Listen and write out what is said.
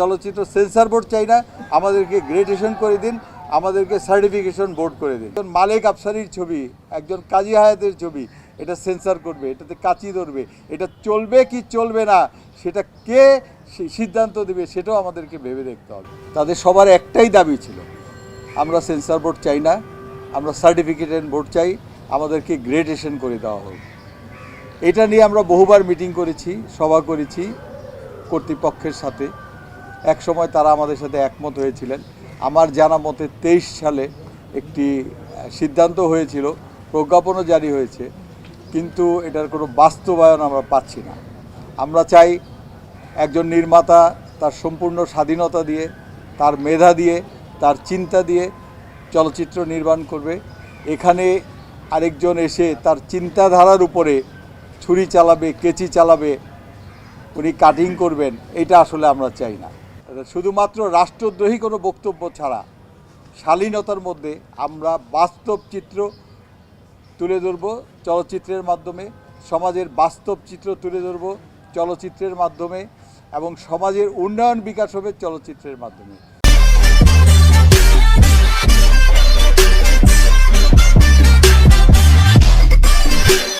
চলচ্চিত্র censor board চাই না, আমাদেরকে গ্রেডেশন করে দিন, আমাদেরকে সার্টিফিকেশন বোর্ড করে দিন। একজন মালিক আফসারির ছবি, একজন কাজী হায়াতের ছবি, এটা সেন্সার করবে, এটাতে কাচি ধরবে, এটা চলবে কি চলবে না, সেটা কে সিদ্ধান্ত দেবে সেটাও আমাদেরকে ভেবে দেখতে হবে। তাদের সবার একটাই দাবি ছিল, আমরা সেন্সার বোর্ড চাই না, আমরা সার্টিফিকেট বোর্ড চাই, আমাদেরকে গ্রেডেশন করে দেওয়া হোক। এটা নিয়ে আমরা বহুবার মিটিং করেছি, সভা করেছি কর্তৃপক্ষের সাথে। এক সময় তারা আমাদের সাথে একমত হয়েছিলেন। আমার জানা মতে তেইশ সালে একটি সিদ্ধান্ত হয়েছিল, প্রজ্ঞাপনও জারি হয়েছে, কিন্তু এটার কোনো বাস্তবায়ন আমরা পাচ্ছি না। আমরা চাই একজন নির্মাতা তার সম্পূর্ণ স্বাধীনতা দিয়ে, তার মেধা দিয়ে, তার চিন্তা দিয়ে চলচ্চিত্র নির্মাণ করবে। এখানে আরেকজন এসে তার চিন্তাধারার উপরে ছুরি চালাবে, কেচি চালাবে, উনি কাটিং করবেন, এটা আসলে আমরা চাই না। শুধুমাত্র রাষ্ট্রদ্রোহী কোনো বক্তব্য ছাড়া শালীনতার মধ্যে আমরা বাস্তব চিত্র তুলে ধরব, চলচ্চিত্রের মাধ্যমে, সমাজের বাস্তব চিত্র তুলে ধরব, চলচ্চিত্রের মাধ্যমে এবং সমাজের উন্নয়ন বিকাশ হবে চলচ্চিত্রের মাধ্যমে।